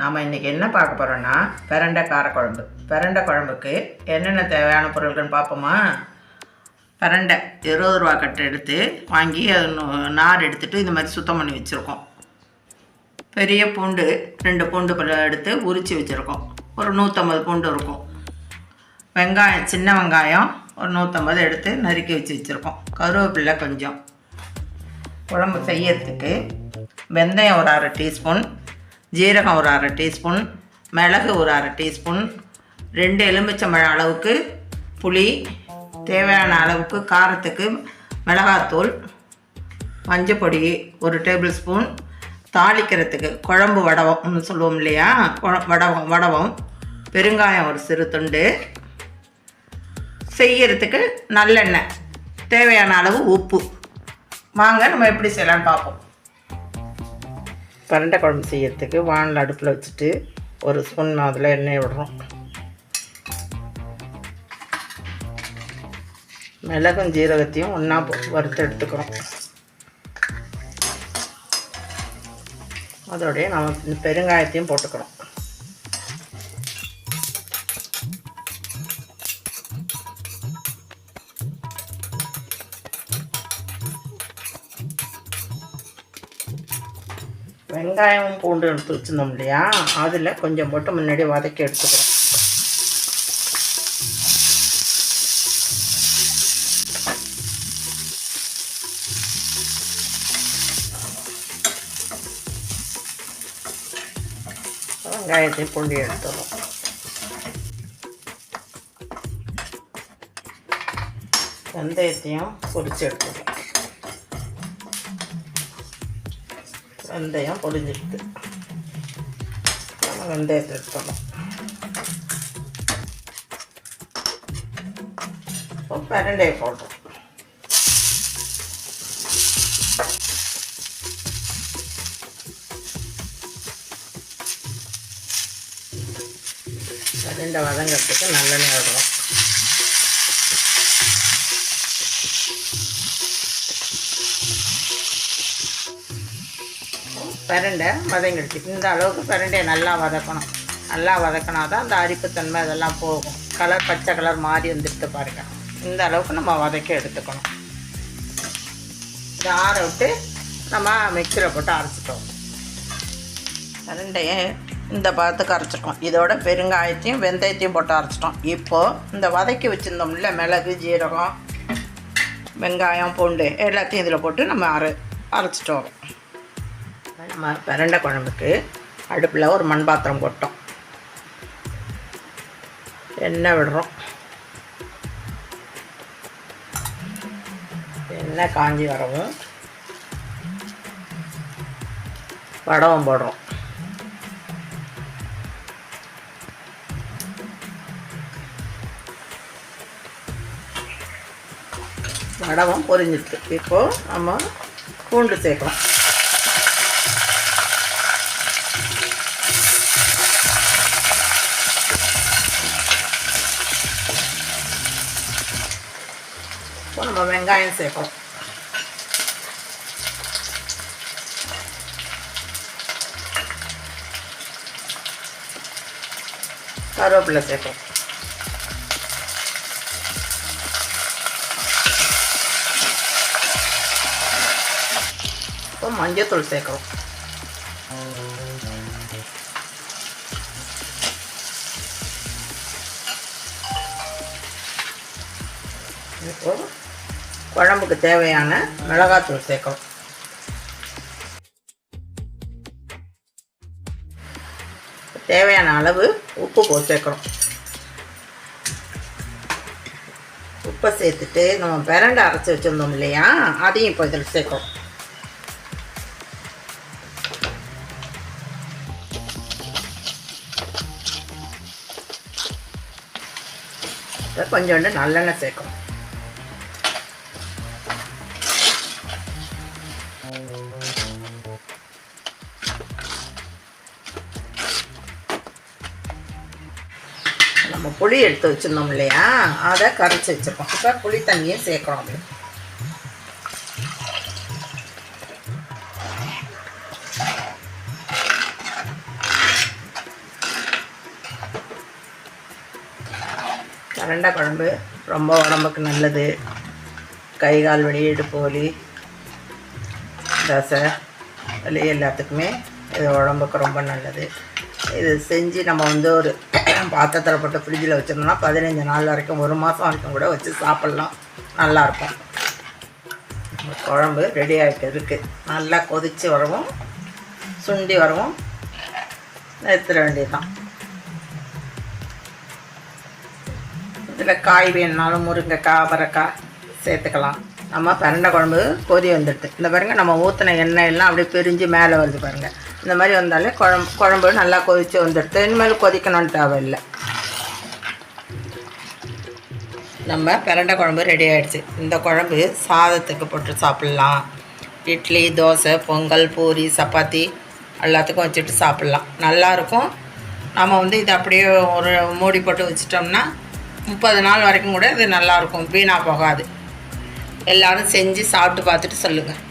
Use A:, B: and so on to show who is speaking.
A: நாம் இன்றைக்கி என்ன பார்க்க போகிறோன்னா பிரண்டை காரக்குழம்பு பிரண்டை குழம்புக்கு என்னென்ன தேவையான பொருள்கள்னு பார்ப்போமா? பிரண்டை இருபது ரூபா கட்டை எடுத்து வாங்கி அது நார் எடுத்துகிட்டு இந்த மாதிரி சுத்தம் பண்ணி வச்சுருக்கோம். பெரிய பூண்டு ரெண்டு பூண்டு எடுத்து உரித்து வச்சுருக்கோம். ஒரு நூற்றம்பது பூண்டு இருக்கும். வெங்காயம் சின்ன வெங்காயம் ஒரு நூற்றம்பது எடுத்து நறுக்கி வச்சு வச்சுருக்கோம். கருவேப்பிலை கொஞ்சம். குழம்பு செய்யறதுக்கு வெந்தயம் ஒரு அரை டீஸ்பூன் ஜீரகம் ஒரு அரை டீஸ்பூன் மிளகு ஒரு அரை டீஸ்பூன் ரெண்டு எலுமிச்சம்பழம் அளவுக்கு புளி தேவையான அளவுக்கு காரத்துக்கு மிளகாத்தூள் மஞ்சப்பொடி ஒரு டேபிள் ஸ்பூன் தாளிக்கிறதுக்கு குழம்பு வடவம்னு சொல்லுவோம் இல்லையா? வடவம் வடவம் பெருங்காயம் ஒரு சிறு துண்டு செய்யறதுக்கு நல்லெண்ணெய் தேவையான அளவு உப்பு. வாங்க நம்ம எப்படி செய்யலாம்னு பார்ப்போம். பரண்டை குழம்பு செய்யறதுக்கு வானில் அடுப்பில் வச்சுட்டு ஒரு ஸ்பூன் அதில் எண்ணெய் விடுறோம். மிளகும் ஜீரகத்தையும் ஒன்றா வறுத்து எடுத்துக்கிறோம். அதோடய நம்ம இந்த பெருங்காயத்தையும் போட்டுக்கிறோம். வெங்காயம் பூண்டு எடுத்து வச்சுருந்தோம் இல்லையா? அதில் கொஞ்சம் போட்டு முன்னாடி வதக்கி எடுத்துக்கிறோம். வெங்காயத்தையும் பூண்டு எடுத்துக்கிறோம் வெந்தயத்தையும் பொரிச்சு எடுத்துக்கிறோம். வெந்தயம் பொரிஞ்சிருக்கு நம்ம வெந்தயத்தை எடுத்துடணும் இப்போ பிரண்டையை போடுறோம் பிரண்டை வதங்கிறதுக்கு நல்லெண்ணெய் விடுறோம் பிரண்டை வதங்கிடுச்சு. இந்த அளவுக்கு பிரண்டையை நல்லா வதக்கணும். நல்லா வதக்கினா தான் அந்த அரிப்புத்தன்மை அதெல்லாம் போகும். கலர் பச்சை கலர் மாறி வந்துடுது பாருங்கள் இந்த அளவுக்கு நம்ம வதக்கி எடுத்துக்கணும். இதை ஆற விட்டு நம்ம மிக்சியில் போட்டு அரைச்சிட்டோம். பிரண்டையை இந்த பதத்துக்கு அரைச்சிட்டோம். இதோட பெருங்காயத்தையும் வெந்தயத்தையும் போட்டு அரைச்சிட்டோம். இப்போது இந்த வதக்கி வச்சுருந்தோம்ல மிளகு ஜீரகம் வெங்காயம் பூண்டு எல்லாத்தையும் இதில் போட்டு நம்ம அரை அரைச்சிட்டு வரோம் நம்ம பிரண்டை குழம்புக்கு அடுப்பில் ஒரு மண் பாத்திரம் போட்டோம் எண்ணெய் விடுறோம். எண்ணெய் காஞ்சி வரவும் வடவம் போடுறோம். வடவம் பொரிஞ்சிருக்கு. இப்போது நம்ம பூண்டு சேர்க்கலாம் இப்போ நம்ம வெங்காயம் சேர்க்கணும் கருவேப்பிலை சேர்க்கணும் இப்போ மஞ்சத்தூள் சேர்க்குறோம் இப்போ குழம்புக்கு தேவையான மிளகாத்தூள் சேர்க்கணும். தேவையான அளவு உப்பு போ சேர்க்கணும். உப்பை சேர்த்துட்டு நம்ம பிரண்டை அரைச்சி வச்சுருந்தோம் இல்லையா? அதையும் இப்போ இதில் சேர்க்கணும். கொஞ்சோண்டு நல்லெண்ணெய் சேர்க்கணும். நம்ம புளி எடுத்து வச்சுருந்தோம் இல்லையா? அதை கரைச்சி வச்சுருக்கோம். இப்போ புளி தண்ணியை சேர்க்குறோம் அது கரண்டா குழம்பு ரொம்ப உடம்புக்கு நல்லது. கை கால் வலி போலி வலி தசை வலி எல்லாத்துக்குமே இது உடம்புக்கு ரொம்ப நல்லது. இது செஞ்சு நம்ம வந்து ஒரு பாத்திரத்தில் போட்டு ஃப்ரிட்ஜில் வச்சிருந்தோம்னா பதினஞ்சு நாள் வரைக்கும் ஒரு மாதம் வரைக்கும் கூட வச்சு சாப்பிட்லாம். நல்லாயிருக்கும் குழம்பு ரெடி ஆகிட்டு இருக்குது நல்லா கொதித்து வரவும் சுண்டி வரவும் நிறுத்திட வேண்டியதுதான். இதில் காய் வேணுனாலும் முருங்கைக்காய் அவரைக்காய் சேர்த்துக்கலாம். நம்ம பரண்டை குழம்பு கொதி வந்துடுது. இந்த பாருங்கள் நம்ம ஊற்றின எண்ணெய் எல்லாம் அப்படியே பிரிஞ்சு மேலே வருது பாருங்கள் இந்த மாதிரி வந்தாலே குழம்பு குழம்பு நல்லா கொதித்து வந்துடுது. இனிமேல் கொதிக்கணும்னு தேவையில்லை. நம்ம பிரண்டை குழம்பு ரெடி ஆகிடுச்சு இந்த குழம்பு சாதத்துக்கு போட்டு சாப்பிட்லாம். இட்லி தோசை பொங்கல் பூரி சப்பாத்தி எல்லாத்துக்கும் வச்சுட்டு சாப்பிட்லாம். நல்லாயிருக்கும் நம்ம வந்து இதை அப்படியே ஒரு மூடி போட்டு வச்சிட்டோம்னா முப்பது நாள் வரைக்கும் கூட இது நல்லாயிருக்கும் வீணாக போகாது. எல்லோரும் செஞ்சு சாப்பிட்டு பார்த்துட்டு சொல்லுங்கள்